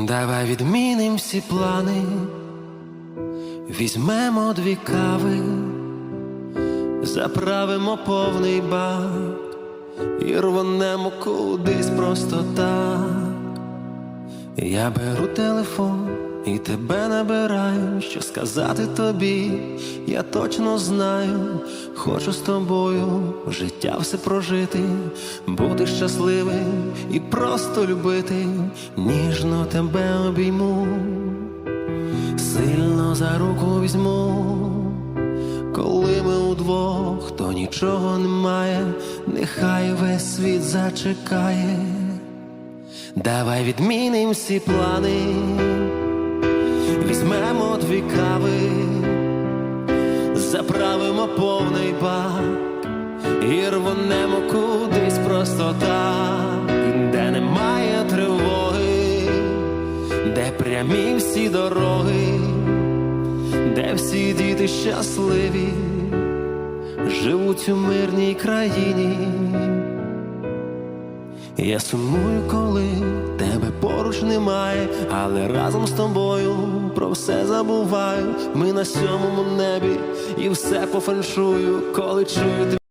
Давай відміним всі плани, візьмемо дві кави, заправимо повний бак. І рванемо кудись просто так. Я беру телефон і тебе набираю, що сказати тобі, я точно знаю, хочу з тобою життя все прожити, бути щасливим і просто любити, ніжно тебе обійму, сильно за руку візьму. Коли ми удвох, то нічого немає, нехай весь світ зачекає. Давай відміним всі плани, візьмемо дві кави, заправимо повний бак. І рванемо кудись просто так, де немає тривоги, де прямі всі дороги, де всі діти щасливі, живуть у мирній країні. Я сумую, коли тебе поруч немає, але разом з тобою про все забуваю. Ми на сьомому небі і все пофальшую, коли чую